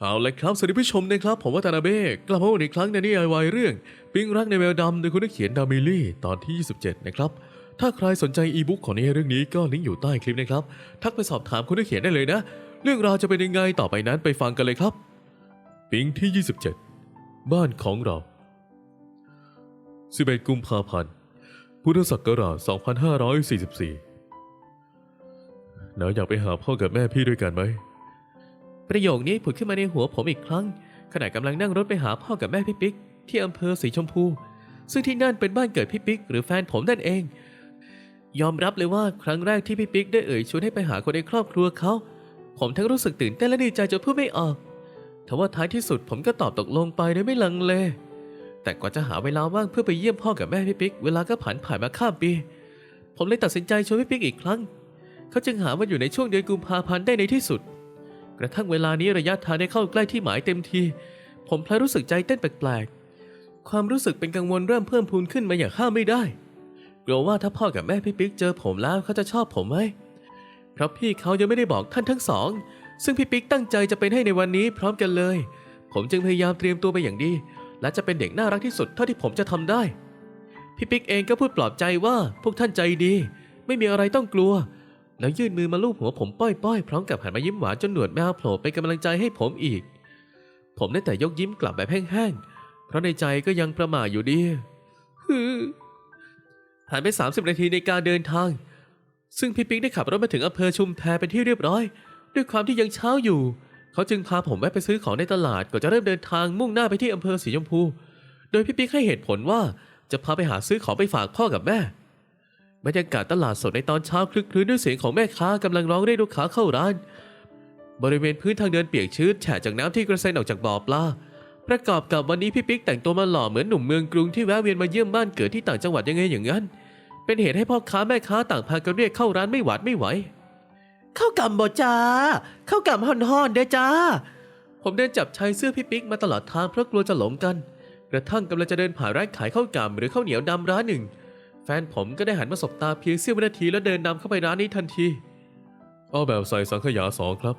เอาละครับ สวัสดีผู้ชมนะครับ ผมว่าตานาเบ้กลับมาอีกครั้งในนิยายวายเรื่อง ปิ๊งรักในแววดำโดยคุณนักเขียนดามิลี่ตอนที่ 27 นะครับ ถ้าใครสนใจอีบุ๊กของนิยายเรื่องนี้ก็ลิงก์อยู่ใต้คลิปนะครับ ทักไปสอบถามคุณนักเขียนได้เลยนะ เรื่องราวจะเป็นยังไงต่อไปนั้นไปฟังกันเลยครับ ปิ๊งที่ 27 บ้านของเรา 11 กุมภาพันธ์ พุทธศักราช 2544หนาอยากไปหาพ่อกับแม่พี่ด้วยกันไหม ประโยคนี้ผุดขึ้นมาในหัวผมอีกครั้ง ขณะกำลังนั่งรถไปหาพ่อกับแม่พี่ปิ๊ก ที่อำเภอสีชมพู ซึ่งที่นั่นเป็นบ้านเกิดพี่ปิ๊กหรือแฟนผมนั่นเอง ยอมรับเลยว่าครั้งแรกที่พี่ปิ๊กได้เอ่ยชวนให้ไปหาคนในครอบครัวเขาผมทั้งรู้สึกตื่นเต้นและดีใจจนพูดไม่ออกทว่าท้ายที่สุดผมก็ตอบตกลงไปโดยไม่ลังเล แต่กว่าจะหาเวลาว่างเพื่อไปเยี่ยมพ่อกับแม่พี่ปิ๊ก เวลาก็ผ่านผ่านมาข้ามปี ผมเลยตัดสินใจชวนพี่ปิ๊กอีกครั้ง เขาจึงหาว่าอยู่ในช่วงเดือนกุมภาพันธ์ได้ในที่สุด กระทั่งเวลานี้ระยะทางได้เข้าใกล้ที่หมายเต็มที ผมพลอยรู้สึกใจเต้นแปลกๆ ความรู้สึกเป็นกังวลเริ่มเพิ่มพูนขึ้นมาอย่างห้ามไม่ได้ กลัวว่าถ้าพ่อกับแม่พี่ปิ๊กเจอผมแล้วเขาจะชอบผมไหม เพราะพี่เขายังไม่ได้บอกท่านทั้งสอง ซึ่งพี่ปิ๊กตั้งใจจะเป็นให้ในวันนี้พร้อมกันเลย ผมจึงพยายามเตรียมตัวไปอย่างดี และจะเป็นเด็กน่ารักที่สุดเท่าที่ผมจะทำได้ พี่ปิ๊กเองก็พูดปลอบใจว่าพวกท่านใจดี ไม่มีอะไรต้องกลัว แล้วยื่นมือมาลูบหัวผมป้อยๆ พร้อมกับหันมายิ้มหวานจนหนวดแมวโผล่เป็นกำลังใจให้ผมอีก ผมได้แต่ยกยิ้มกลับแบบแห้งๆ เพราะในใจก็ยังประหม่าอยู่ดีฮึผ่านไป 30 นาทีในการเดินทาง ซึ่งพี่ปิ๊กได้ขับรถมาถึงอำเภอชุมแพเป็นที่เรียบร้อย ด้วยความที่ยังเช้าอยู่ เขาจึงพาผมแวะไปซื้อของในตลาดก่อนจะเริ่มเดินทางมุ่งหน้าไปที่อำเภอสีชมพู โดยพี่ปิ๊กให้เหตุผลว่าจะพาไปหาซื้อของไปฝากพ่อกับแม่ บรรยากาศตลาดสดในตอนเช้าคลึกคลื้นด้วยเสียงของแม่ค้ากำลังร้องเรียกลูกค้าเข้าร้าน บริเวณพื้นทางเดินเปียกชื้นแฉะจากน้ำที่กระเซ็นออกจากบ่อปลาประกอบกับวันนี้พี่ปิ๊กแต่งตัวมาหล่อเหมือนหนุ่มเมืองกรุงที่แวะเวียนมาเยี่ยมบ้านเกิดที่ต่างจังหวัดยังไงอย่างนั้น เป็นเหตุให้พ่อค้าแม่ค้าต่างพากันเรียกเข้าร้านไม่หวาดไม่ไหวเข้ากำบ่จ้าเข้ากำห่อนๆเด้อจ้า ผมเดินจับชายเสื้อพี่ปิ๊กมาตลอดทางเพราะกลัวจะหลงกัน กระทั่งกำลังจะเดินผ่านร้านขายข้าวกำหรือข้าวเหนียวดำร้านหนึ่ง แฟนผมก็ได้หันมาสบตาเพียงเสี้ยววินาทีแล้วเดินนำเข้าไปร้านนี้ทันที เอาแบบใส่สังขยาสองครับ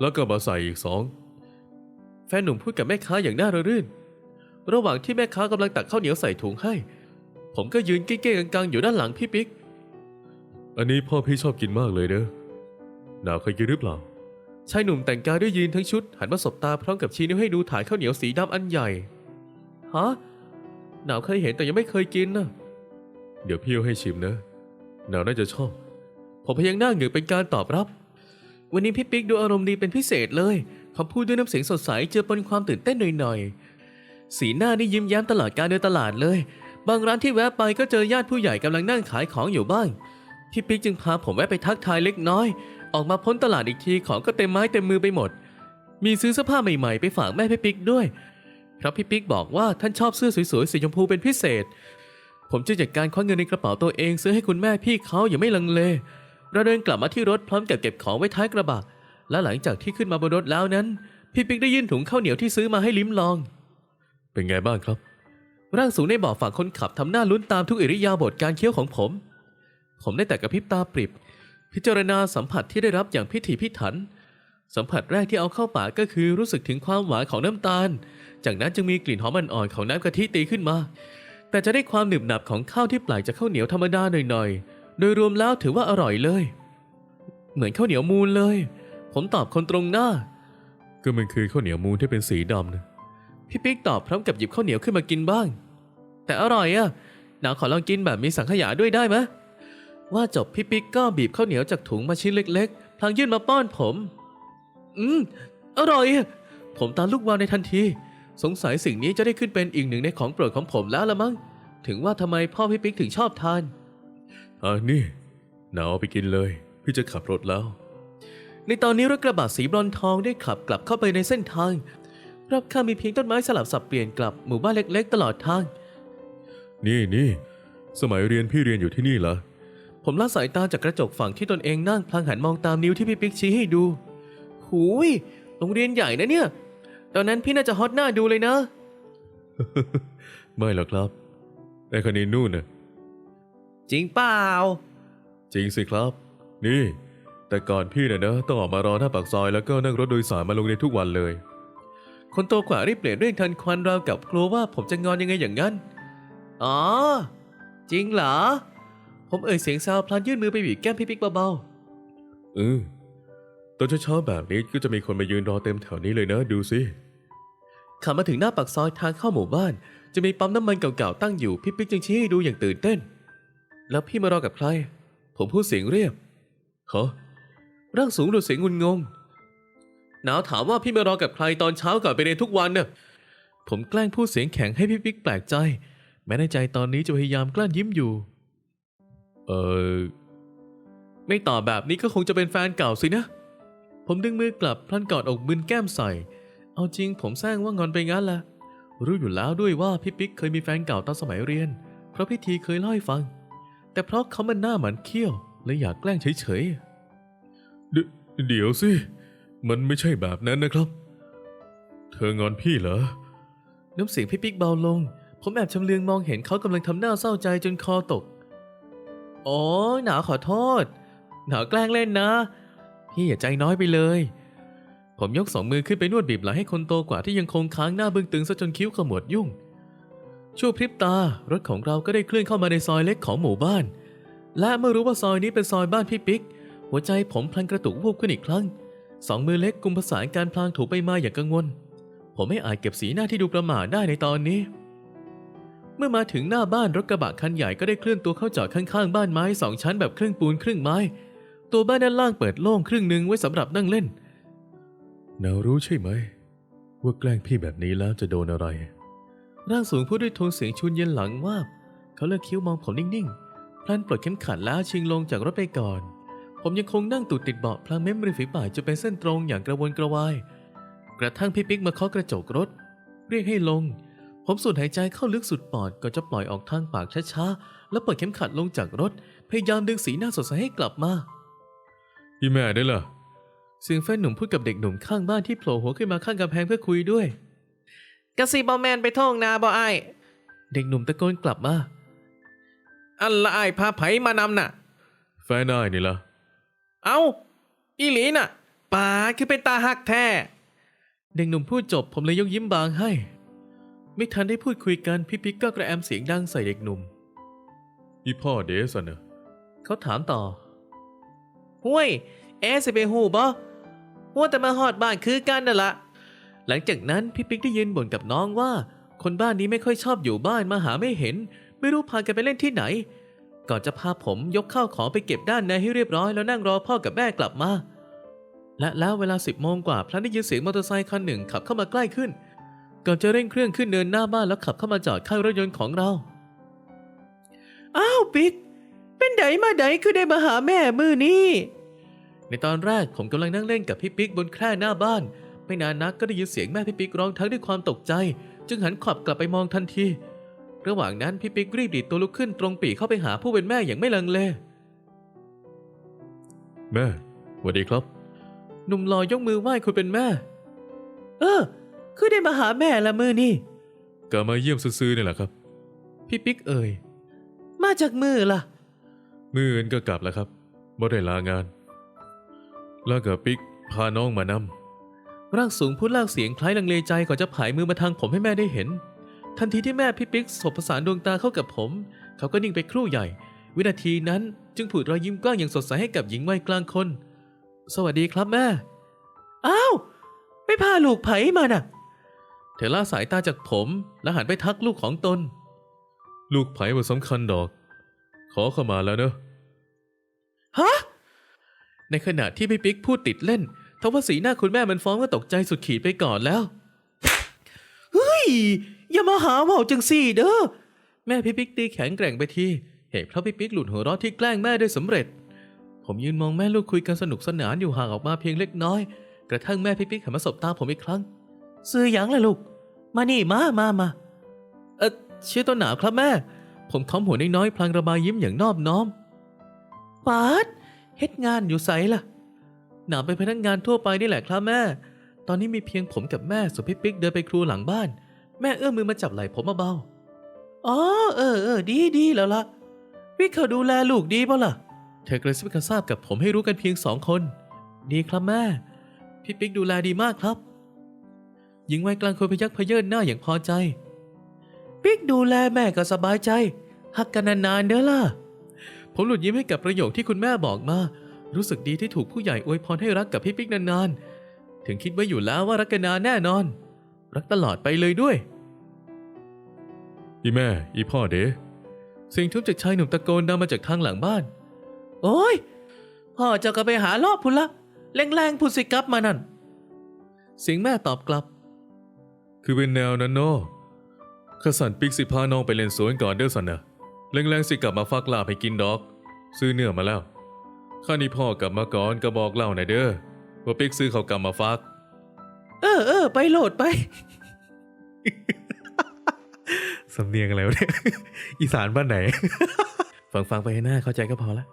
แล้วก็มาใส่อีกสอง แฟนหนุ่มพูดกับแม่ค้าอย่างน่าระรื่น ระหว่างที่แม่ค้ากำลังตักข้าวเหนียวใส่ถุงให้ ผมก็ยืนเก้ๆกังๆอยู่ด้านหลังพี่ปิ๊ก อันนี้พ่อพี่ชอบกินมากเลยเนอะหนาวเคยกินหรือเปล่า ชายหนุ่มแต่งกายด้วยยีนทั้งชุด หันมาสบตาพร้อมกับชี้นิ้วให้ดูถ่ายข้าวเหนียวสีดำอันใหญ่ ฮะ หนาวเคยเห็นแต่ยังไม่เคยกินนะ เดี๋ยวพี่เอาให้ชิมนะหนาวน่าจะชอบ ผมพยักหน้าเหงือกเป็นการตอบรับ วันนี้พี่ปิ๊กดูอารมณ์ดีเป็นพิเศษเลยเขาพูดด้วยน้ำเสียงสดใสเจือปนความตื่นเต้นหน่อยๆ สีหน้านี่ยิ้มแย้มตลอดการเดินตลาดเลย บางร้านที่แวะไปก็เจอญาติผู้ใหญ่กำลังนั่งขายของอยู่บ้าง พี่ปิ๊กจึงพาผมแวะไปทักทายเล็กน้อย ออกมาพ้นตลาดอีกทีของก็เต็มไม้เต็มมือไปหมด มีซื้อเสื้อผ้าใหม่ๆ ไปฝากแม่พี่ปิ๊กด้วยเพราะพี่ปิ๊กบอกว่าท่านชอบเสื้อสวยๆสีชมพูเป็นพิเศษ ผมจึงจัดการคว้าเงินในกระเป๋าตัวเองซื้อให้คุณแม่พี่เขาอย่างไม่ลังเล เราเดินกลับมาที่รถพร้อมกับเก็บของไว้ท้ายกระบะ และหลังจากที่ขึ้นมาบนรถแล้วนั้น พี่ปิ๊กได้ยื่นถุงข้าวเหนียวที่ซื้อมาให้ลิ้มลอง เป็นไงบ้างครับ ร่างสูงในเบาะฝั่งคนขับทำหน้าลุ้นตามทุกอิริยาบถการเคี้ยวของผม ผมได้แต่กระพริบตาปริบ พิจารณาสัมผัสที่ได้รับอย่างพิถีพิถัน สัมผัสแรกที่เอาเข้าปากก็คือรู้สึกถึงความหวานของน้ำตาล จากนั้นจึงมีกลิ่นหอมอ่อนๆของน้ำกะทิตีขึ้นมา แต่จะได้ความหนึบหนับของข้าวที่แปลกจากข้าวเหนียวธรรมดาหน่อยๆ โดยรวมแล้วถือว่าอร่อยเลย เหมือนข้าวเหนียวมูนเลย ผมตอบคนตรงหน้า ก็มันคือข้าวเหนียวมูนที่เป็นสีดำนะพี่ปิ๊กตอบพร้อมกับหยิบข้าวเหนียวขึ้นมากินบ้าง แต่อร่อยอะหนาวขอลองกินแบบมีสังขยาด้วยได้ไหมว่าจบพี่ปิ๊กก็บีบข้าวเหนียวจากถุงมาชิ้นเล็กๆ พลางยื่นมาป้อนผม อืม อร่อยอะผมตาลูกวาวในทันที สงสัยสิ่งนี้จะได้ขึ้นเป็นอีกหนึ่งในของโปรดของผมแล้วละมั้ง ถึงว่าทำไมพ่อพี่ปิ๊กถึงชอบทานอ่านี่หนาวเอาไปกินเลย พี่จะขับรถแล้ว ในตอนนี้รถกระบะสีบรอนซ์ทองได้ขับกลับเข้าไปในเส้นทาง รอบข้างมีเพียงต้นไม้สลับสับเปลี่ยนกลับหมู่บ้านเล็ก ๆ ตลอดทาง นี่นี่สมัยเรียนพี่เรียนอยู่ที่นี่เหรอ ผมละสายตาจากกระจกฝั่งที่ตนเองนั่งพลางหันมองตามนิ้วที่พี่ปิ๊กชี้ให้ดู หูย โรงเรียนใหญ่นะเนี่ย ตอนนั้นพี่น่าจะฮอตหน้าดูเลยนะ ไม่หรอกครับไอ้คนนี้นู่นน่ะจริงเปล่า จริงสิครับ นี่ แต่ก่อนพี่น่ะนะต้องออกมารอหน้าปากซอยแล้วก็นั่งรถโดยสารมาโรงเรียนทุกวันเลย คนโตกว่ารีบเปลี่ยนเรื่องทันควันราวกับกลัวว่าผมจะงอนยังไงอย่างนั้น อ๋อ จริงเหรอ ผมเอ่ยเสียงซาวพลันยื่นมือไปบีบแก้มพี่ปิ๊กเบาๆเออ ตอนเช้าๆแบบนี้ก็จะมีคนมายืนรอเต็มแถวนี้เลยนะ ดูสิขับมาถึงหน้าปากซอยทางเข้าหมู่บ้าน จะมีปั๊มน้ำมันเก่าๆตั้งอยู่พี่ปิ๊กจึงชี้ให้ดูอย่างตื่นเต้น แล้วพี่มารอกับใคร ผมพูดเสียงเรียบฮะร่างสูงดูเสียงงุนงงหนาวถามว่าพี่มารอกับใครตอนเช้าก่อนไปเรียนทุกวันน่ะผมแกล้งพูดเสียงแข็งให้พี่ปิ๊กแปลกใจ แม้ในใจตอนนี้จะพยายามกลั้นยิ้มอยู่ เออไม่ตอบแบบนี้ก็คงจะเป็นแฟนเก่าสินะ ผมดึงมือกลับพลันกอดอกมึนแก้มใส่ เอาจริงผมแซงว่างอนไปงั้นละรู้อยู่แล้วด้วยว่าพี่ปิ๊กเคยมีแฟนเก่าตอนสมัยเรียน เพราะพี่ทีเคยเล่าให้ฟัง แต่เพราะเขามันหน้าหมันเขี้ยวเลยอยากแกล้งเฉยๆเดเดี๋ยวสิ มันไม่ใช่แบบนั้นนะครับ เธองอนพี่เหรอ น้ำเสียงพี่ปิ๊กเบาลง ผมแอบชำเลืองมองเห็นเขากำลังทำหน้าเศร้าใจจนคอตกโอ้ยหนาวขอโทษ หนาวแกล้งเล่นนะ พี่อย่าใจน้อยไปเลย ผมยกสองมือขึ้นไปนวดบีบไหล่ให้คนโตกว่าที่ยังคงค้างหน้าบึ้งตึงซะจนคิ้วขมวดยุ่ง ชั่วพริบตา รถของเราก็ได้เคลื่อนเข้ามาในซอยเล็กของหมู่บ้าน และเมื่อรู้ว่าซอยนี้เป็นซอยบ้านพี่ปิ๊ก หัวใจผมพลันกระตุกวูบขึ้นอีกครั้ง สองมือเล็กกุมประสานการพลางถูไปมาอย่างกังวล ผมไม่อาจเก็บสีหน้าที่ดูประหม่าได้ในตอนนี้เมื่อมาถึงหน้าบ้านรถกระบะคันใหญ่ก็ได้เคลื่อนตัวเข้าจอดข้างๆ บ้านไม้สองชั้นแบบครึ่งปูนครึ่งไม้ ตัวบ้านด้านล่างเปิดโล่งครึ่งหนึ่งไว้สำหรับนั่งเล่นนาวรู้ใช่ไหม ว่าแกล้งพี่แบบนี้แล้วจะโดนอะไร ร่างสูงพูดด้วยโทนเสียงชุนเย็นหลังว่าบเขาเลิกคิ้วมองผมนิ่งๆพลันปลดเข็มขัดแล้วชิงลงจากรถไปก่อน ผมยังคงนั่งตูดติดเบาะพลางเม้มริมฝีปากจะเป็นเส้นตรงอย่างกระวนกระวาย กระทั่งพี่ปิ๊กมาเคาะกระจกรถ เรียกให้ลง ผมสูดหายใจเข้าลึกสุดปอดก่อนจะปล่อยออกทางปากช้าๆแล้วเปิดเข็มขัดลงจากรถ พยายามดึงสีหน้าสดใสให้กลับมา พี่แม่ได้ล่ะเสียงแฟนหนุ่มพูดกับเด็กหนุ่มข้างบ้านที่โผล่หัวขึ้นมาข้างกำแพงเพื่อคุยด้วย กระสีบอแมนไปท่องนาบ่ไอายเด็กหนุ่มตะโกนกลับมา อันละไอายพาไผมานำน่ะ แฟนนายนี่ล่ะเอาอีหลีน่ะป่าคือเป็นตาหักแท้ เด็กหนุ่มพูดจบผมเลยยกยิ้มบางให้ ไม่ทันได้พูดคุยกันพี่ปิ๊กก็กระแอมเสียงดังใส่เด็กหนุ่ม พี่พ่อเดสันเนอะเขาถามต่อ ห้วยแอสิไปหูบ่ว่าแต่มาหอดบ้านคือกันน่ะละหลังจากนั้นพี่ปิ๊กได้ยืนบ่นกับน้องว่า คนบ้านนี้ไม่ค่อยชอบอยู่บ้านมาหาไม่เห็น ไม่รู้พากันไปเล่นที่ไหน ก่อนจะพาผมยกข้าวของไปเก็บด้านในให้เรียบร้อยแล้วนั่งรอพ่อกับแม่กลับมา และแล้วเวลาสิบโมงกว่าพลันได้ยินเสียงมอเตอร์ไซค์คันหนึ่งขับเข้ามาใกล้ขึ้น ก่อนจะเร่งเครื่องขึ้นเนินหน้าบ้านแล้วขับเข้ามาจอดข้างรถยนต์ของเรา อ้าวปิ๊ก เป็นไดมาไดคือได้มาหาแม่มือนี่ ในตอนแรกผมกำลังนั่งเล่นกับพี่ปิ๊กบนแคร่หน้าบ้าน ไม่นานนักก็ได้ยินเสียงแม่พี่ปิ๊กร้องทั้งด้วยความตกใจ จึงหันขวับกลับไปมองทันที ระหว่างนั้นพี่ปิ๊กรีบดีดตัวลุกขึ้นตรงปรีเข้าไปหาผู้เป็นแม่อย่างไม่ลังเล แม่สวัสดีครับ หนุ่มหล่อยกมือไหว้คุณเป็นแม่ เออ คือได้มาหาแม่ละมือนี่ก็มาเยี่ยมซื้อๆนี่แหละครับ พี่ปิ๊กเอ่ย มาจากมือล่ะ มื่ออื่นก็กลับแล้วครับบ่ได้ลางาน แล้วก็ปิ๊กพาน้องมานำร่างสูงพูดลากเสียงคล้ายลังเลใจก่อนจะผายมือมาทางผมให้แม่ได้เห็น ทันทีที่แม่พี่ปิ๊กสบประสานดวงตาเข้ากับผม เขาก็นิ่งไปครู่ใหญ่ วินาทีนั้นจึงผุดรอยยิ้มกว้างอย่างสดใสให้กับหญิงวัยกลางคน สวัสดีครับแม่ อ้าวไปพาลูกไผมาน่ะ เธอละสายตาจากผม แล้วหันไปทักลูกของตน ลูกไผ่บ่สำคัญดอก ขอเข้ามาแล้วเนอะฮะในขณะที่พี่ปิ๊กพูดติดเล่นทว่าสีหน้าคุณแม่มันฟ้องว่าตกใจสุดขีดไปก่อนแล้ว เฮ้ย อย่ามาหาเว่าจังสี่เด้อ แม่พี่ปิ๊กตีแข็งแกร่งไปที เหตุเพราะพี่ปิ๊กหลุดหัวเราะที่แกล้งแม่ได้สำเร็จ ผมยืนมองแม่ลูกคุยกันสนุกสนานอยู่ห่างออกมาเพียงเล็กน้อย กระทั่งแม่พี่ปิ๊กหันมาสบตาผมอีกครั้ง ซื้อหยังล่ะลูก มานี่มามามาเออชื่อต้นหนาวครับแม่ ผมค้อมหัวน้อยๆพลางระบายยิ้มอย่างนอบน้อมปาดเฮ็ดงานอยู่ไสล่ะ หนาวเป็นพนักงานทั่วไปนี่แหละครับแม่ ตอนนี้มีเพียงผมกับแม่ส่วนพี่ปิ๊กเดินไปครัวหลังบ้าน แม่เอื้อมมือมาจับไหล่ผมเบาอ๋อเออเออดีดีแล้วล่ะวิกเขาดูแลลูกดีป่ะล่ะๆเธอกระซิบกระซาบกับผมให้รู้กันเพียงสองคน ดีครับแม่ พี่ปิ๊กดูแลดีมากครับ หญิงวัยกลางคนพยักพเยินหน้าอย่างพอใจ ปิ๊กดูแลแม่ก็สบายใจหักกันนานๆเด้อล่ะ ผมหลุดยิ้มให้กับประโยคที่คุณแม่บอกมา รู้สึกดีที่ถูกผู้ใหญ่อวยพรให้รักกับพี่ปิ๊กนานๆ ถึงคิดไว้อยู่แล้วว่ารักกันนานแน่นอน รักตลอดไปเลยด้วย อีแม่ อีพ่อเด้เสียงทุบจากชายหนุ่มตะโกนดังมาจากทางหลังบ้าน โอ้ย พ่อเจะก็ไปหารอบพุ่นละแรงๆพูดสิกลับมานั่น เสียงแม่ตอบกลับ คือเป็นแนวนั้นเนาะ ข้าสันปิกสิพาน้องไปเล่นสวนก่อนเด้อสันนะแรงๆสิกลับมาฟักลาบให้กินดอก ซื้อเนื้อมาแล้ว ข้านี่พ่อกลับมาก่อนก็บอกเล่าหน่อยเด้อว่าปิกซื้อเขาวกลับมาฟัก เออเออไปโหลดไป สำเนียงอะไรวะเนี่ย อีสานบ้านไหน ฟังฟังๆไปให้หน้าเข้าใจก็พอละ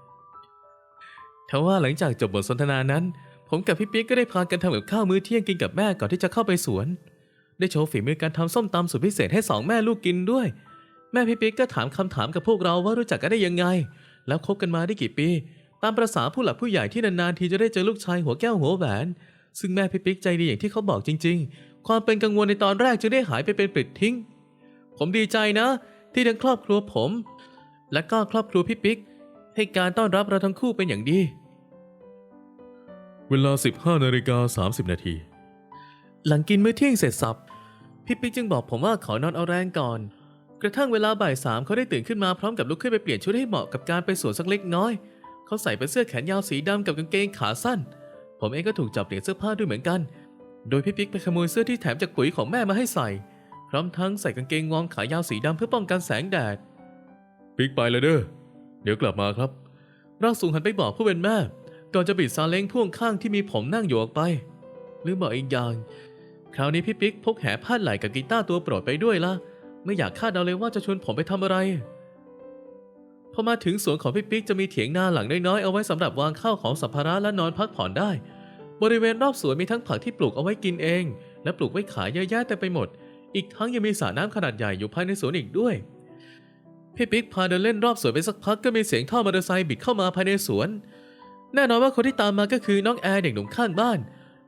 ทว่าหลังจากจบบทสนทนานั้น ผมกับพี่ปิ๊กก็ได้พากันทำกับข้าวมื้อเที่ยงกินกับแม่ก่อนที่จะเข้าไปสวน ได้โชว์ฝีมือการทำส้มตำสุดพิเศษให้สองแม่ลูกกินด้วย แม่พี่ปิ๊กก็ถามคำถามกับพวกเราว่ารู้จักกันได้ยังไง แล้วคบกันมาได้กี่ปี ตามประษาผู้หลักผู้ใหญ่ที่นานๆทีจะได้เจอลูกชายหัวแก้วหัวแหวน ซึ่งแม่พี่ปิ๊กใจดีอย่างที่เขาบอกจริง ๆ ความเป็นกังวลในตอนแรกจึงได้หายไปเป็นปลิดทิ้ง ผมดีใจนะ ที่ทั้งครอบครัวผม และก็ครอบครัวพี่ปิ๊กให้การต้อนรับเราทั้งคู่เป็นอย่างดี เวลา 15นาฬิกา30นาทีหลังกินมื้อเที่ยงเสร็จสับ พี่ปิ๊กจึงบอกผมว่าขอนอนเอาแรงก่อน กระทั่งเวลาบ่ายสามเขาได้ตื่นขึ้นมาพร้อมกับลุกขึ้นไปเปลี่ยนชุดให้เหมาะกับการไปสวนสักเล็กน้อย เขาใส่เป็นเสื้อแขนยาวสีดำกับกางเกงขาสั้น ผมเองก็ถูกจับเปลี่ยนเสื้อผ้าด้วยเหมือนกัน โดยพี่ปิ๊กไปขโมยเสื้อที่แถมจากปุ๋ยของแม่มาให้ใส่ พร้อมทั้งใส่กางเกงวอร์มขายาวสีดำเพื่อป้องกันแสงแดด ปิ๊กไปเลยเด้อ เดี๋ยวกลับมาครับ ร่างสูงหันไปบอกผู้เป็นแม่ ก่อนจะบิดซาเล้งพ่วงข้างที่มีผมนั่งอยู่ออกไป หรือบอกอีกอย่าง คราวนี้พี่ปิ๊กพกแหผ้าไหล่กับกีตาร์ตัวโปรดไปด้วยละไม่อยากคาดเดาเลยว่าจะชวนผมไปทำอะไร พอมาถึงสวนของพี่ปิ๊กจะมีเถียงนาหลังน้อยๆเอาไว้สำหรับวางข้าวของสัมภาระและนอนพักผ่อนได้ บริเวณรอบสวนมีทั้งผักที่ปลูกเอาไว้กินเอง และปลูกไว้ขายเยอะแยะเต็มไปหมด อีกทั้งยังมีสระน้ำขนาดใหญ่อยู่ภายในสวนอีกด้วยพี่ปิ๊กพาเดินเล่นรอบสวนไปสักพักก็มีเสียงท่อมอเตอร์ไซค์บิดเข้ามาภายในสวน แน่นอนว่าคนที่ตามมาก็คือน้องแอร์เด็กหนุ่มข้างบ้าน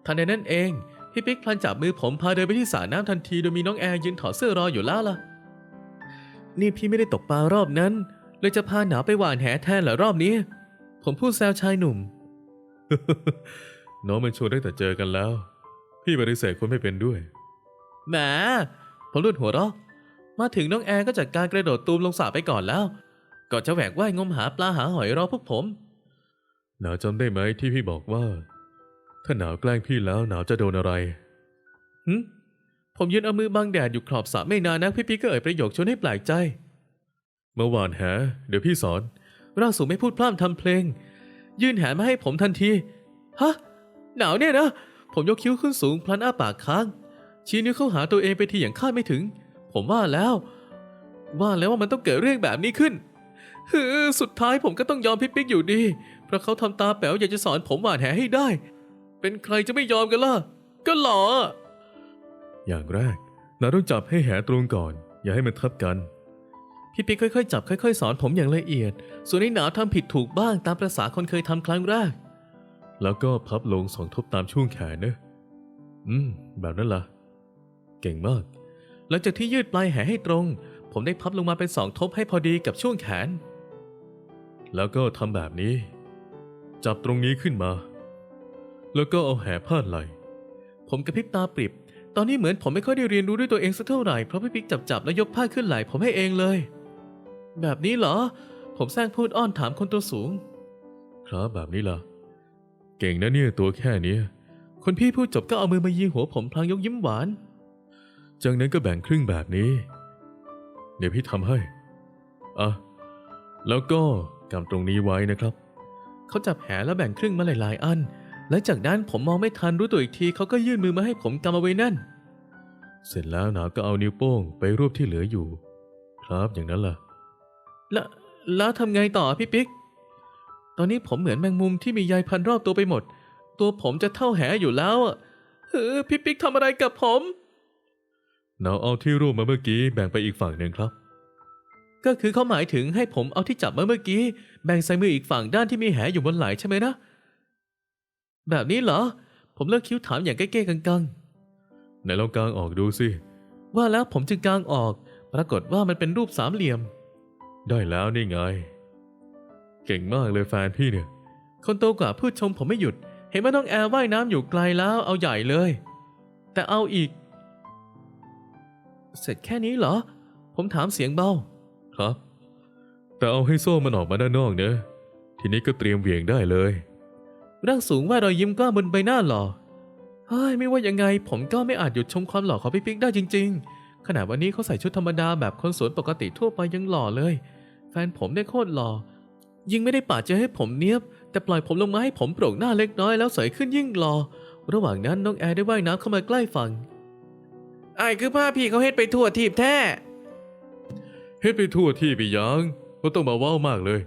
ทันใดนั้นเอง พี่ปิ๊กพลันจับมือผมพาเดินไปที่สระน้ำทันทีโดยมีน้องแอร์ยืนถอดเสื้อรออยู่แล้วล่ะ นี่พี่ไม่ได้ตกปลารอบนั้น เลยจะพาหนาวไปหวานแหแทนเหรอรอบนี้ ผมพูดแซวชายหนุ่ม น้องมันชวนได้แต่เจอกันแล้ว พี่ปฏิเสธคนไม่เป็นด้วยแหมผมรุดหัวเราะมาถึงน้องแอร์ก็จัดการกระโดดตูมลงสระไปก่อนแล้วก่อนจะแหวกว่ายงมหาปลาหาหอยรอพวกผมหนาวจำได้ไหมที่พี่บอกว่า ถ้าหนาวแกล้งพี่แล้วหนาวจะโดนอะไรหึผมยืนเอามือบังแดดอยู่ขอบสระไม่นานนักพี่ปิ๊กก็เอ่ยประโยคชวนให้แปลกใจ เมื่อวานแหเดี๋ยวพี่สอน ร่างสูงไม่พูดพร่ำทำเพลง ยื่นแหมาให้ผมทันที ฮะ หนาวเนี่ยนะ ผมยกคิ้วขึ้นสูงพลันอ้าปากค้าง ชี้นิ้วเข้าหาตัวเองไปทีอย่างคาดไม่ถึง ผมว่าแล้ว ว่าแล้วว่ามันต้องเกิดเรื่องแบบนี้ขึ้นฮือสุดท้ายผมก็ต้องยอมพี่ปิ๊กอยู่ดี เพราะเขาทำตาแป๋วอยากจะสอนผมหวานแหให้ได้ เป็นใครจะไม่ยอมกันล่ะ ก็หล่อ อย่างแรกนาต้องจับให้แหตรงก่อน อย่าให้มันทับกัน พี่ปิ๊กค่อยๆ จับค่อย ๆ สอนผมอย่างละเอียด ส่วนไอ้หนาวทำผิดถูกบ้างตามประษาคนเคยทำครั้งแรก แล้วก็พับลงสองทบตามช่วงแขนนะ อืม แบบนั้นล่ะ เก่งมาก หลังจากที่ยืดปลายแหให้ตรง ผมได้พับลงมาเป็นสองทบให้พอดีกับช่วงแขน แล้วก็ทำแบบนี้ จับตรงนี้ขึ้นมา แล้วก็เอาแหพาดไหล ผมกระพริบตาปริบ ตอนนี้เหมือนผมไม่ค่อยได้เรียนรู้ด้วยตัวเองสักเท่าไหร่ เพราะพี่ปิ๊กจับจับๆแล้วยกผ้าขึ้นไหลผมให้เองเลย แบบนี้เหรอ ผมแซงพูดอ้อนถามคนตัวสูง ครับแบบนี้ล่ะ เก่งนะเนี่ยตัวแค่เนี้ยคนพี่พูดจบก็เอามือมายีหัวผมพลางยกยิ้มหวาน จากนั้นก็แบ่งครึ่งแบบนี้ เดี๋ยวพี่ทำให้ อะ แล้วก็กำตรงนี้ไว้นะครับ เขาจับแหแล้วแบ่งครึ่งมาหลายๆ อัน และจากนั้นผมมองไม่ทันรู้ตัวอีกทีเขาก็ยื่นมือมาให้ผมกำเอาไว้นั่น เสร็จแล้วหนาก็เอานิ้วโป้งไปรูปที่เหลืออยู่ ครับอย่างนั้นล่ะ แล้วแล้วทำไงต่อพี่ปิ๊ก ตอนนี้ผมเหมือนแมงมุมที่มีใยพันรอบตัวไปหมด ตัวผมจะเท่าแหอยู่แล้วอะเฮ้อพี่ปิ๊กทำอะไรกับผมหนาวเอาที่รูปมาเมื่อกี้แบ่งไปอีกฝั่งหนึ่งครับก็คือเขาหมายถึงให้ผมเอาที่จับมาเมื่อกี้ แบ่งใส่มืออีกฝั่งด้านที่มีแหอยู่บนไหล่ใช่ไหมนะ แบบนี้เหรอ ผมเลิกคิ้วถามอย่างใกล้ๆกังไหนลองกางออกดูสิ ว่าแล้วผมจึงกางออก ปรากฏว่ามันเป็นรูปสามเหลี่ยม ได้แล้วนี่ไง เก่งมากเลยแฟนพี่เนี่ย คนโตกว่าพูดชมผมไม่หยุด เห็นว่าน้องแอร์ว่ายน้ำอยู่ไกลแล้วเอาใหญ่เลย แต่เอาอีก เสร็จแค่นี้เหรอ ผมถามเสียงเบา ครับ แต่เอาให้โซ่มันออกมาด้านนอกเนะทีนี้ก็เตรียมเหวี่ยงได้เลย ร่างสูงว่ารอยยิ้มกว้าบนใบหน้าหล่อเฮ้ยไม่ว่ายังไง ผมก็ไม่อาจหยุดชมความหล่อของพี่ปิ๊กได้จริง ๆ ขนาดวันนี้เขาใส่ชุดธรรมดาแบบคนสวนปกติทั่วไปยังหล่อเลย แฟนผมได้โคตรหล่อยิ่งไม่ได้ปาดเจอให้ผมเนี้ยบ แต่ปล่อยผมลงมาให้ผมโปร่งหน้าเล็กน้อยแล้วใสขึ้นยิ่งหล่อระหว่างนั้นน้องแอร์ได้ว่ายน้ำเข้ามาใกล้ฝั่งไอ้คือผ้าพี่เขาเฮ็ดไปทั่วทีบแท้เฮ็ดไปทั่วที่ไปยังก็ต้องมาว้าวมากเลย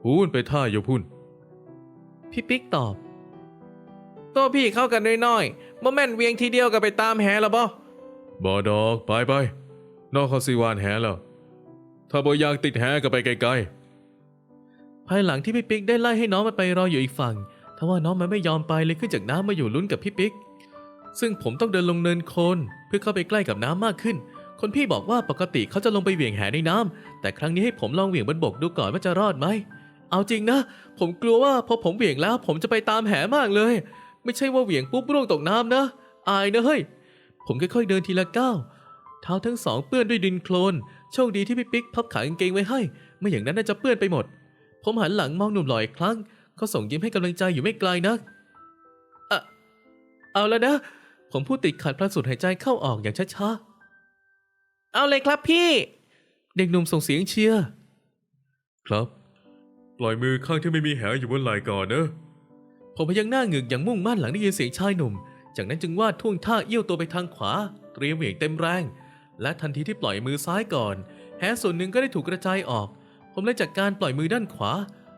พูนไปท่าอยู่พุ่น พี่ปิ๊กตอบตัวพี่เข้ากันน้อยๆบ่แม่นเวียงทีเดียวก็ไปตามแหแล้วบ่บอดอกไปไปนอกเขาสิวานแหแล้ว ถ้าบ่อยากติดแหก็ไปไกลภายหลังที่พี่ปิ๊กได้ไล่ให้น้องมันไปรออยู่อีกฝั่งทว่าน้องมันไม่ยอมไปเลยขึ้นจากน้ำมาอยู่ลุ้นกับพี่ปิ๊ก ซึ่งผมต้องเดินลงเนินโคลนเพื่อเข้าไปใกล้กับน้ำมากขึ้น คนพี่บอกว่าปกติเขาจะลงไปเหวี่ยงแหในน้ำแต่ครั้งนี้ให้ผมลองเหวี่ยงบนบกดูก่อนว่าจะรอดไหม เอาจริงนะ ผมกลัวว่าพอผมเหวี่ยงแล้วผมจะไปตามแหมากเลย ไม่ใช่ว่าเหวี่ยงปุ๊บร่วงตกน้ำนะ อายนะเฮ้ย ผมค่อยๆเดินทีละก้าว เท้าทั้งสองเปื้อนด้วยดินโคลน โชคดีที่พี่ปิ๊กพับขากางเกงไว้ให้ ไม่อย่างนั้นน่าจะเปื้อนไปหมด ผมหันหลังมองหนุ่มหล่ออีกครั้ง เขาส่งยิ้มให้กำลังใจอยู่ไม่ไกลนักอะเอาแล้วนะ ผมพูดติดขัดพลันสุดหายใจเข้าออกอย่างช้าๆ เอาเลยครับพี่ เด็กหนุ่มส่งเสียงเชียร์ ครับ ปล่อยมือข้างที่ไม่มีแหอยู่บนไหล่ก่อนนะผมพยักหน้าเงึกอย่างมุ่งมั่นหลังได้ยินเสียงชายหนุ่ม จากนั้นจึงวาดท่วงท่าเอี้ยวตัวไปทางขวา เตรียมเหวี่ยงเต็มแรง และทันทีที่ปล่อยมือซ้ายก่อน แหส่วนหนึ่งก็ได้ถูกกระจายออก ผมเลยจัดการปล่อยมือด้านขวา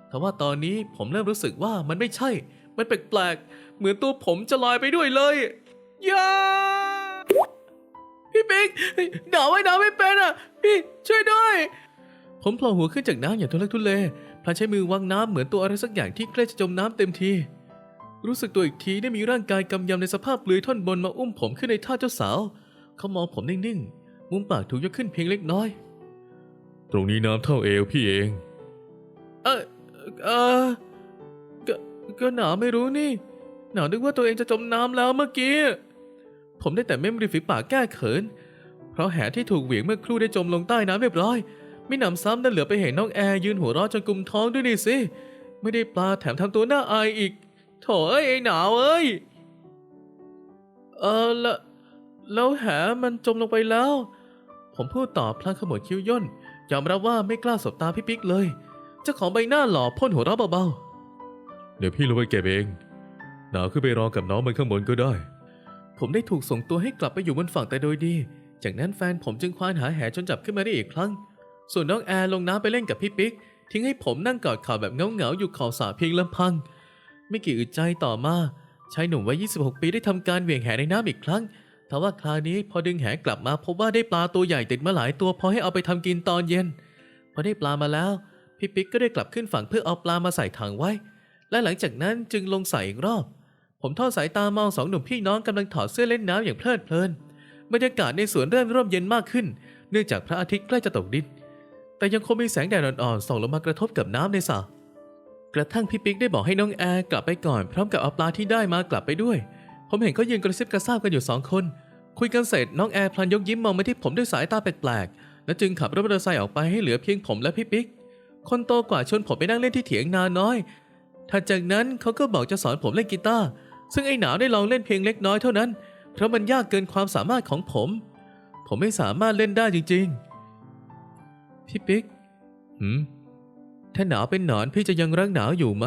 แต่ว่าตอนนี้ผมเริ่มรู้สึกว่ามันไม่ใช่ มันแปลกๆ เหมือนตัวผมจะลอยไปด้วยเลยย่าพี่ปิ๊กหนาวไว้หนาวไม่เป็นอะ พี่ช่วยด้วย ผมโผล่หัวขึ้นจากน้ำอย่างทุลักทุเล พลางใช้มือวางน้ำเหมือนตัวอะไรสักอย่างที่ใกล้จะจมน้ำเต็มที รู้สึกตัวอีกทีได้มีร่างกายกำยำในสภาพเปลือยท่อนบนมาอุ้มผมขึ้นในท่าเจ้าสาว เขามองผมนิ่งๆ มุมปากถูกยกขึ้นเพียงเล็กน้อย ตรงนี้น้ำเท่าเอวพี่เอง เออเออก็ก็หนาวไม่รู้นี่ หนาวนึกว่าตัวเองจะจมน้ำแล้วเมื่อกี้ ผมได้แต่เม้มริมฝีปากแก้เขิน เพราะแหที่ถูกเหวี่ยงเมื่อครู่ได้จมลงใต้น้ำเรียบร้อย ไม่หนำซ้ำได้เหลือไปเห็นน้องแอร์ยืนหัวเราะจนกุมท้องด้วยนี่สิ ไม่ได้ปลาแถมทำตัวหน้าอายอีก โถเอ้ยไอ้หนาวเอ้ย เออละแล้วแหมันจมลงไปแล้ว ผมพูดตอบพลางขมวดคิ้วย่นยอมรับว่าไม่กล้าสบตาพี่ปิ๊กเลย เจ้าของใบหน้าหล่อพ่นหัวเราะเบาเดี๋ยวพี่ลงไปเก็บเอง หนาวขึ้นไปรอกับน้องมันข้างบนก็ได้ๆผมได้ถูกส่งตัวให้กลับไปอยู่บนฝั่งแต่โดยดี จากนั้นแฟนผมจึงควานหาแหจนจับขึ้นมาได้อีกครั้ง ส่วนน้องแอร์ลงน้ำไปเล่นกับพี่ปิ๊ก ทิ้งให้ผมนั่งกอดเข่าแบบเงาๆอยู่ขอบสระเพียงลำพัง ไม่กี่อึดใจต่อมาชายหนุ่มวัย 26 ปีได้ทำการเหวี่ยงแหในน้ำอีกครั้งแต่ว่าคราวนี้พอดึงแหกลับมาพบว่าได้ปลาตัวใหญ่ติดมาหลายตัวพอให้เอาไปทำกินตอนเย็น พอได้ปลามาแล้ว พี่ปิ๊กก็ได้กลับขึ้นฝั่งเพื่อเอาปลามาใส่ถังไว้ และหลังจากนั้นจึงลงใส่อีกรอบ ผมทอดสายตามองสองหนุ่มพี่น้องกำลังถอดเสื้อเล่นน้ำอย่างเพลิดเพลินบรรยากาศในสวนเริ่มร่มเย็นมากขึ้น เนื่องจากพระอาทิตย์ใกล้จะตกดิน แต่ยังคงมีแสงแดดอ่อนๆส่องลงมากระทบกับน้ำในสระกระทั่งพี่ปิ๊กได้บอกให้น้องแอร์กลับไปก่อนพร้อมกับเอาปลาที่ได้มากลับไปด้วย ผมเห็นเขายืนกระซิบกระซาบกันอยู่สองคน คุยกันเสร็จน้องแอร์พลันยกยิ้มมองมาที่ผมด้วยสายตาแปลกๆ และจึงขับรถมอเตอร์ไซค์ออกไปให้เหลือเพียงผมและพี่ปิ๊ก คนโตกว่าชวนผมไปนั่งเล่นที่เถียงนาน้อยถัดจากนั้นเขาก็บอกจะสอนผมเล่นกีตาร์ ซึ่งไอ้หนาวได้ลองเล่นเพียงเล็กน้อยเท่านั้น เพราะมันยากเกินความสามารถของผม ผมไม่สามารถเล่นได้จริงๆ พี่ปิ๊กหืมถ้าหนาวเป็นหนอนพี่จะยังรักหนาวอยู่ไหม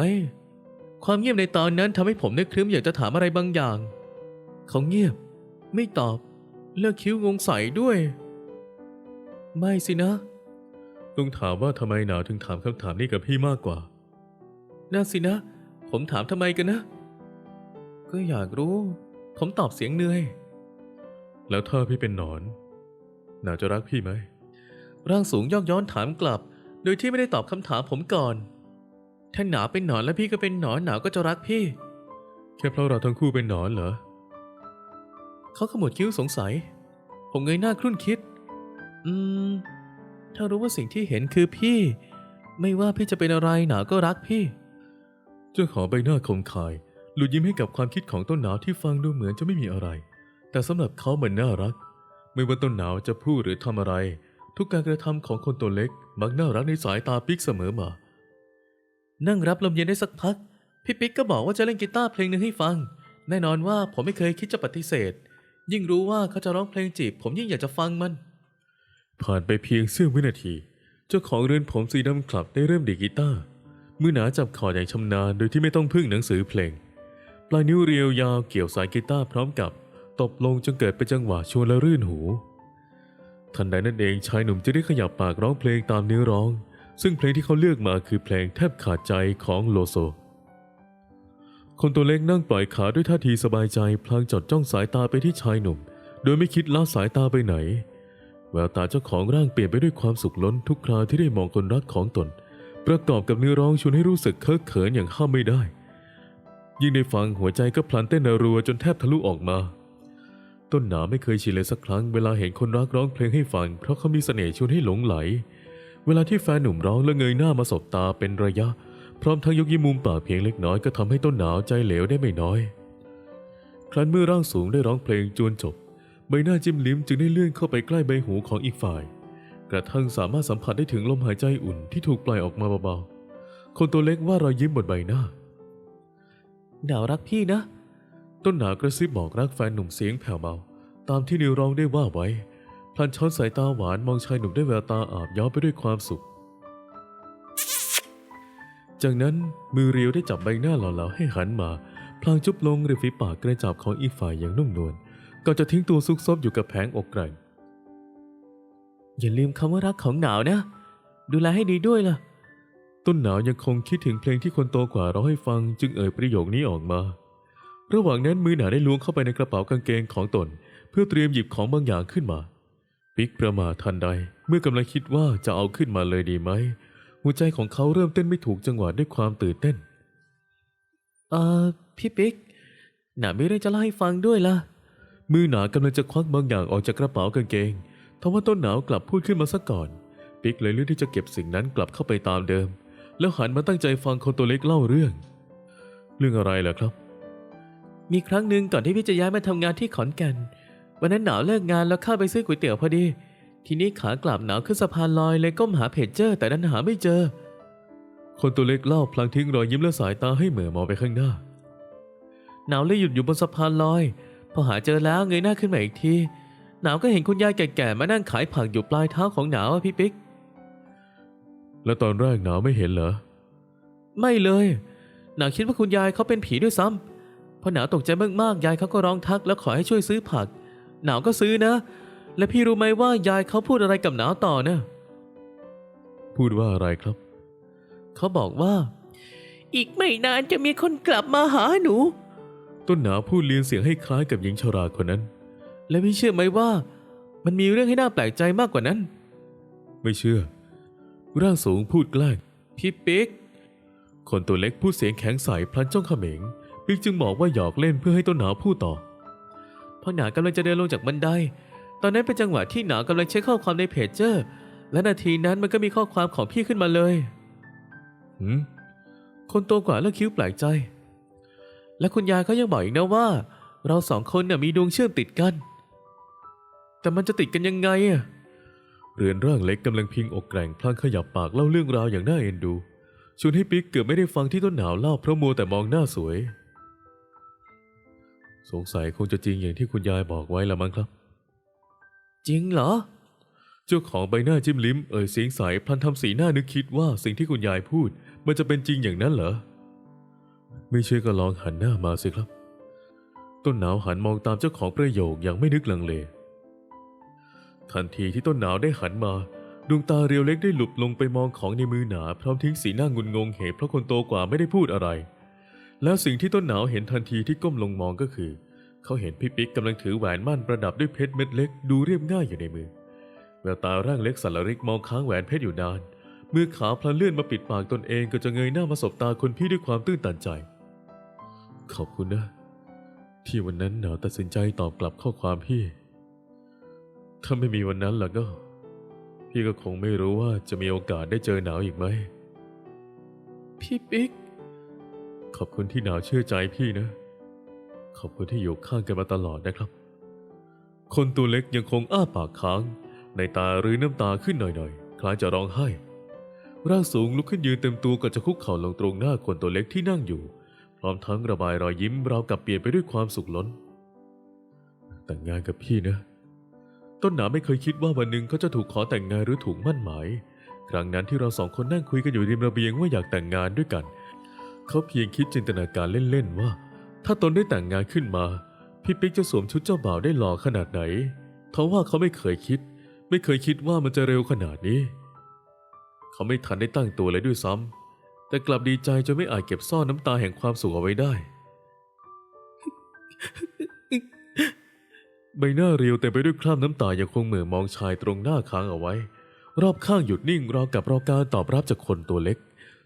ความเงียบในตอนนั้นทำให้ผมนึกครึ้มอยากจะถามอะไรบางอย่าง เขาเงียบ ไม่ตอบ เลิกคิ้วงงใสด้วย ไม่สินะ ต้องถามว่าทำไมหนาวถึงถามคำถามนี้กับพี่มากกว่า น่าสินะ ผมถามทำไมกันนะ ก็อยากรู้ ผมตอบเสียงเหนื่อย แล้วถ้าพี่เป็นหนอน หนาวจะรักพี่ไหม ร่างสูงยอกย้อนถามกลับ โดยที่ไม่ได้ตอบคำถามผมก่อน ถ้าหนาวเป็นหนอนและพี่ก็เป็นหนอนหนาวก็จะรักพี่ แค่เพราะเราทั้งคู่เป็นหนอนเหรอ เขาขมวดคิ้วสงสัย ผมเงยหน้าครุ่นคิด อืม ถ้ารู้ว่าสิ่งที่เห็นคือพี่ ไม่ว่าพี่จะเป็นอะไรหนาก็รักพี่เจ้าของใบหน้าคมคาย หลุดยิ้มให้กับความคิดของต้นหนาวที่ฟังดูเหมือนจะไม่มีอะไร แต่สำหรับเขามันน่ารัก ไม่ว่าต้นหนาวจะพูดหรือทำอะไร ทุกการกระทำของคนตัวเล็ก มักน่ารักในสายตาปิ๊กเสมอมา นั่งรับลมเย็นได้สักพัก พี่ปิ๊กก็บอกว่าจะเล่นกีตาร์เพลงหนึ่งให้ฟัง แน่นอนว่าผมไม่เคยคิดจะปฏิเสธ ยิ่งรู้ว่าเขาจะร้องเพลงจีบ ผมยิ่งอยากจะฟังมัน ผ่านไปเพียงเสี้ยววินาที เจ้าของเรือนผมสีดำคลับได้เริ่มดีกีตาร์มือหนาจับคอร์ดอย่างชำนาญโดยที่ไม่ต้องพึ่งหนังสือเพลง ปลายนิ้วเรียวยาวเกี่ยวสายกีตาร์พร้อมกับ ตบลงจนเกิดเป็นจังหวะชวนละรื่นหู ทันใดนั่นเองชายหนุ่มจะได้ขยับปากร้องเพลงตามเนื้อร้อง ซึ่งเพลงที่เขาเลือกมาคือเพลงแทบขาดใจของโลโซ คนตัวเล็กนั่งปล่อยขาด้วยท่าทีสบายใจพลางจดจ้องสายตาไปที่ชายหนุ่ม โดยไม่คิดละสายตาไปไหน แววตาเจ้าของร่างเปลี่ยนไปด้วยความสุขล้นทุกคราที่ได้มองคนรักของตน ประกอบกับเนื้อร้องชวนให้รู้สึกเคอะเขินอย่างห้ามไม่ได้ ยิ่งได้ฟังหัวใจก็พลันเต้นรัวจนแทบทะลุออกมา ต้นหนาไม่เคยชินเลยสักครั้งเวลาเห็นคนรักร้องเพลงให้ฟัง เพราะเขามีเสน่ห์ชวนให้หลงไหล เวลาที่แฟนหนุ่มร้องและเงยหน้ามาสบตาเป็นระยะ พร้อมทั้งยกยิ้มมุมปากเพียงเล็กน้อยก็ทำให้ต้นหนาวใจเหลวได้ไม่น้อย ครั้นเมื่อร่างสูงได้ร้องเพลงจวนจบ ใบหน้าจิ้มลิ้มจึงได้เลื่อนเข้าไปใกล้ใบหูของอีกฝ่าย กระทั่งสามารถสัมผัสได้ถึงลมหายใจอุ่นที่ถูกปล่อยออกมาเบาๆคนตัวเล็กว่ารอยยิ้มบนใบหน้าหนาวรักพี่นะ ต้นหนากระซิบบอกรักแฟนหนุ่มเสียงแผ่วเบา ตามที่นิวร้องได้ว่าไว้พลันช้อนสายตาหวานมองชายหนุ่มด้วยแววตาอาบย้อมไปด้วยความสุข จากนั้นมือเรียวได้จับใบหน้าหล่อๆให้หันมาพลางจุบลงริมฝีปากกระจับของอีกฝ่ายอย่างนุ่มนวลก่อนจะทิ้งตัวซุกซบอยู่กับแผงอกแกร่อย่าลืมคำว่ารักของหนาวนะ ดูแลให้ดีด้วยล่ะ ต้นหนาวยังคงคิดถึงเพลงที่คนโตกว่าร้องให้ฟังจึงเอ่ยประโยคนี้ออกมา ระหว่างนั้นมือหนาได้ล้วงเข้าไปในกระเป๋ากางเกงของตน เพื่อเตรียมหยิบของบางอย่างขึ้นมาปิ๊กประมาททันใด เมื่อกำลังคิดว่าจะเอาขึ้นมาเลยดีไหมหัวใจของเขาเริ่มเต้นไม่ถูกจังหวะด้วยความตื่นเต้นเอ่อพี่ปิ๊กหนามีเรื่องจะเล่าให้ฟังด้วยล่ะ มือหนากำลังจะควักบางอย่างออกจากกระเป๋ากางเกงทว่าต้นหนาวกลับพูดขึ้นมาซะก่อน ปิ๊กเลยเลือกที่จะเก็บสิ่งนั้นกลับเข้าไปตามเดิม แล้วหันมาตั้งใจฟังคนตัวเล็กเล่าเรื่อง เรื่องอะไรล่ะครับ มีครั้งหนึ่งก่อนที่พี่จะย้ายมาทำงานที่ขอนแก่น วันนั้นหนาวเลิกงานแล้วเข้าไปซื้อก๋วยเตี๋ยวพอดี ทีนี้ขากลับหนาวขึ้นสะพานลอยเลยก้มหาเพจเจอร์ แต่ดันหาไม่เจอ คนตัวเล็กเล่าพลางทิ้งรอยยิ้มและสายตาให้เหม่อมองไปข้างหน้า หนาวเลยหยุดอยู่บนสะพานลอย พอหาเจอแล้วเงยหน้าขึ้นมาอีกที หนาวก็เห็นคุณยายแก่ๆมานั่งขายผักอยู่ปลายเท้าของหนาวอะพี่ปิ๊ก แล้วตอนแรกหนาวไม่เห็นเหรอ ไม่เลย หนาวคิดว่าคุณยายเขาเป็นผีด้วยซ้ำ พอหนาวตกใจมากๆ ยายเขาก็ร้องทักแล้วขอให้ช่วยซื้อผัก หนาวก็ซื้อนะ และพี่รู้ไหมว่ายายเขาพูดอะไรกับหนาวต่อเนะ พูดว่าอะไรครับ เขาบอกว่า อีกไม่นานจะมีคนกลับมาหาหนู ต้นหนาวพูดเลียนเสียงให้คล้ายกับหญิงชราคนนั้น และพี่เชื่อไหมว่า มันมีเรื่องให้น่าแปลกใจมากกว่านั้น ไม่เชื่อ ร่างสูงพูดแกล้งพี่ปิ๊กคนตัวเล็กพูดเสียงแข็งใสพลันจ้องเขม็ง ปิ๊กจึงบอกว่าหยอกเล่นเพื่อให้ต้นหนาวพูดต่อพอหนาวกำลังจะเดินลงจากบันได ตอนนั้นเป็นจังหวะที่หนาวกำลังเช็คข้อความในเพจเจอร์ และนาทีนั้นมันก็มีข้อความของพี่ขึ้นมาเลยหืมคนโตกว่าแล้วคิ้วแปลกใจ และคุณยายเขายังบอกอีกนะว่า เราสองคนเนี่ยมีดวงเชื่อมติดกัน แต่มันจะติดกันยังไงอะเรือนร่างเล็กกำลังพิงอกแกร่งพลางขยับปากเล่าเรื่องราวอย่างน่าเอ็นดูชวนให้ปิ๊กเกือบไม่ได้ฟังที่ต้นหนาวเล่าเพราะมัวแต่มองหน้าสวย สงสัยคงจะจริงอย่างที่คุณยายบอกไว้ละมั้งครับ จริงเหรอ เจ้าของใบหน้าจิ้มลิ้มเอ่ยเสียงใสพลันทำสีหน้านึกคิดว่าสิ่งที่คุณยายพูด มันจะเป็นจริงอย่างนั้นเหรอ ไม่เชื่อก็ลองหันหน้ามาสิครับ ต้นหนาวหันมองตามเจ้าของประโยคอย่างไม่นึกลังเล ทันทีที่ต้นหนาวได้หันมาดวงตาเรียวเล็กได้หลุบลงไปมองของในมือหนา พร้อมทิ้งสีหน้างุนงงเหตุเพราะคนโตกว่าไม่ได้พูดอะไร แล้วสิ่งที่ต้นหนาวเห็นทันทีที่ก้มลงมองก็คือ เขาเห็นพี่ปิ๊กกำลังถือแหวนมั่นประดับด้วยเพชรเม็ดเล็กดูเรียบง่ายอยู่ในมือแววตาร่างเล็กสันลริกมองค้างแหวนเพชรอยู่นาน มือขาพลันเลื่อนมาปิดปากตนเองก็จะเงยหน้ามาสบตาคนพี่ด้วยความตื้นตันใจ ขอบคุณนะ ที่วันนั้นหนาวตัดสินใจตอบกลับข้อความพี่ ถ้าไม่มีวันนั้นล่ะก็ พี่ก็คงไม่รู้ว่าจะมีโอกาสได้เจอหนาวอีกไหมพี่ปิ๊ก ขอบคุณที่หนาวเชื่อใจพี่นะ ขอบคุณที่อยู่ข้างกันมาตลอดนะครับ คนตัวเล็กยังคงอ้าปากค้าง ในตาหรือน้ำตาขึ้นหน่อยๆ คล้ายจะร้องไห้ ร่างสูงลุกขึ้นยืนเต็มตัวก่อนจะคุกเข่าลงตรงหน้าคนตัวเล็กที่นั่งอยู่ พร้อมทั้งระบายรอยยิ้มราวกับเปลี่ยนไปด้วยความสุขล้น แต่งงานกับพี่นะ ต้นหนาไม่เคยคิดว่าวันหนึ่งเขาจะถูกขอแต่งงานหรือถูกมั่นหมาย ครั้งนั้นที่เราสองคนนั่งคุยกันอยู่ริมระเบียงว่าอยากแต่งงานด้วยกัน เขาเพียงคิดจินตนาการเล่นๆว่า ถ้าตนได้แต่งงานขึ้นมา พี่ปิ๊กจะสวมชุดเจ้าบ่าวได้หล่อขนาดไหนทว่าเขาไม่เคยคิด ไม่เคยคิดว่ามันจะเร็วขนาดนี้ เขาไม่ทันได้ตั้งตัวเลยด้วยซ้ำแต่กลับดีใจจนไม่อาจเก็บซ่อนน้ำตาแห่งความสุขเอาไว้ได้ ใบหน้าเรียวเต็มไปด้วยคราบน้ำตายังคงเหม่อมองชายตรงหน้าค้างเอาไว้ รอบข้างหยุดนิ่งรอกับรอการตอบรับจากคนตัวเล็ก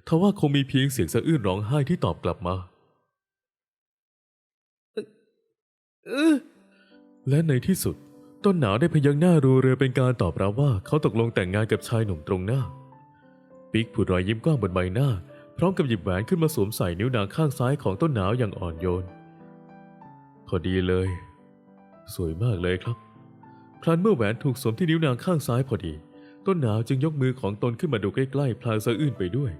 ทว่าคงมีเพียงเสียงสะอื้นร้องไห้ที่ตอบกลับมา และในที่สุด ต้นหนาวได้พยักหน้ารัวเรือเป็นการตอบรับว่าเขาตกลงแต่งงานกับชายหนุ่มตรงหน้า ปิ๊กผุดรอยยิ้มกว้างบนใบหน้า พร้อมกับหยิบแหวนขึ้นมาสวมใส่นิ้วนางข้างซ้ายของต้นหนาวอย่างอ่อนโยน พอดีเลย สวยมากเลยครับ ครั้นเมื่อแหวนถูกสวมที่นิ้วนางข้างซ้ายพอดีต้นหนาวจึงยกมือของตนขึ้นมาดูใกล้ๆ พลางสะอื้นไปด้วย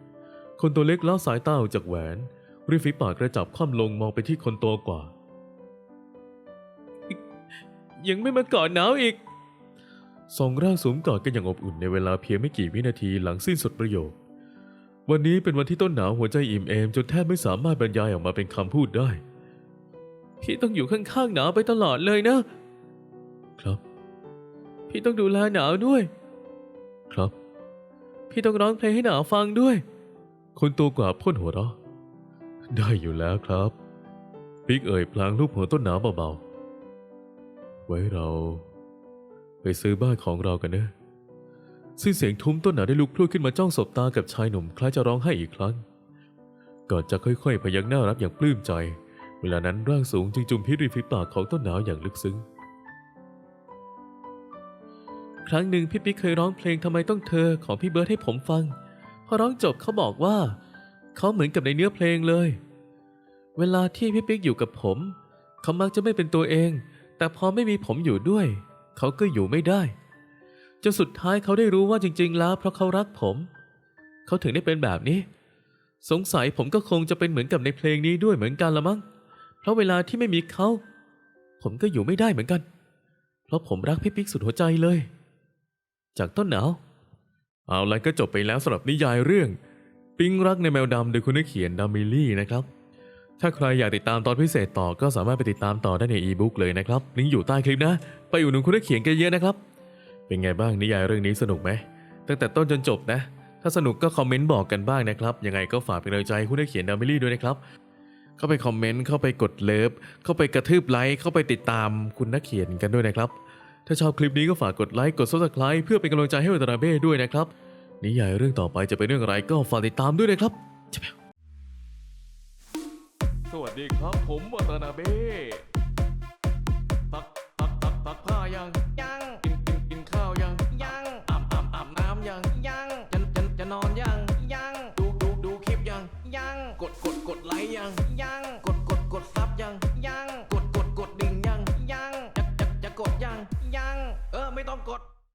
คนตัวเล็กล้าสายตาออกจากแหวนริมฝีปากกระจับคว่ำลงมองไปที่คนโตกว่า ยังไม่มาก่อนหนาวอีกสองร่างสวมกอดกันอย่างอบอุ่นในเวลาเพียงไม่กี่วินาทีหลังสิ้นสุดประโยค วันนี้เป็นวันที่ต้นหนาวหัวใจอิ่มเอมจนแทบไม่สามารถบรรยายออกมาเป็นคำพูดได้ พี่ต้องอยู่ข้างๆหนาวไปตลอดเลยนะ ครับ พี่ต้องดูแลหนาวด้วย ครับ พี่ต้องร้องเพลงให้หนาวฟังด้วย คนโตกว่าพ่นหัวเราะได้อยู่แล้วครับ ปิ๊กเอ่ยพลางรูปหัวต้นหนาวเบาๆ ไว้เรา ไปซื้อบ้านของเรากันเนะสิ้นเสียงทุ้มต้นหนาวได้ลุกพรวดขึ้นมาจ้องสบตากับชายหนุ่มคล้ายจะร้องไห้อีกครั้ง ก่อนจะค่อยๆ พยักหน้ารับอย่างปลื้มใจ เวลานั้นร่างสูงจึงจุมพิริมฝีปากของต้นหนาวอย่างลึกซึ้ง ครั้งหนึ่งพี่ปิ๊กเคยร้องเพลงทำไมต้องเธอของพี่เบิร์ดให้ผมฟัง อร้องจบเขาบอกว่า เขาเหมือนกับในเนื้อเพลงเลย เวลาที่พี่ปิ๊กอยู่กับผม เขามักจะไม่เป็นตัวเอง แต่พอไม่มีผมอยู่ด้วย เขาก็อยู่ไม่ได้จนสุดท้ายเขาได้รู้ว่าจริง ๆ แล้ว เพราะเขารักผม เขาถึงได้เป็นแบบนี้ สงสัยผมก็คงจะเป็นเหมือนกับในเพลงนี้ด้วยเหมือนกันละมั้งเพราะเวลาที่ไม่มีเขา ผมก็อยู่ไม่ได้เหมือนกัน เพราะผมรักพี่ปิ๊กสุดหัวใจเลย จากต้นหนาว เอาละก็จบไปแล้วสำหรับนิยายเรื่อง ปิ๊งรักในแมวดำโดยคุณนักเขียนดามิลี่นะครับ ถ้าใครอยากติดตามตอนพิเศษต่อก็สามารถไปติดตามต่อได้ในอีบุ๊กเลยนะครับลิงก์อยู่ใต้คลิปนะ ไปอุดหนุนคุณนักเขียนกันเยอะนะครับ เป็นไงบ้างนิยายเรื่องนี้สนุกไหมตั้งแต่ต้นจนจบนะ ถ้าสนุกก็คอมเมนต์บอกกันบ้างนะครับยังไงก็ฝากเป็นกำลังใจให้คุณนักเขียนดามิลี่ด้วยนะครับเข้าไปคอมเมนต์เข้าไปกดเลิฟเข้าไปกระทืบไลค์เข้าไปติดตามคุณนักเขียนกันด้วยนะครับ ถ้าชอบคลิปนี้ก็ฝากกดไลค์กด subscribe เพื่อเป็นกำลังใจให้วัตนาเบ้ด้วยนะครับ นิยายเรื่องต่อไปจะเป็นเรื่องอะไรก็ฝากติดตามด้วยนะครับสวัสดีครับผมวัตนาเบ้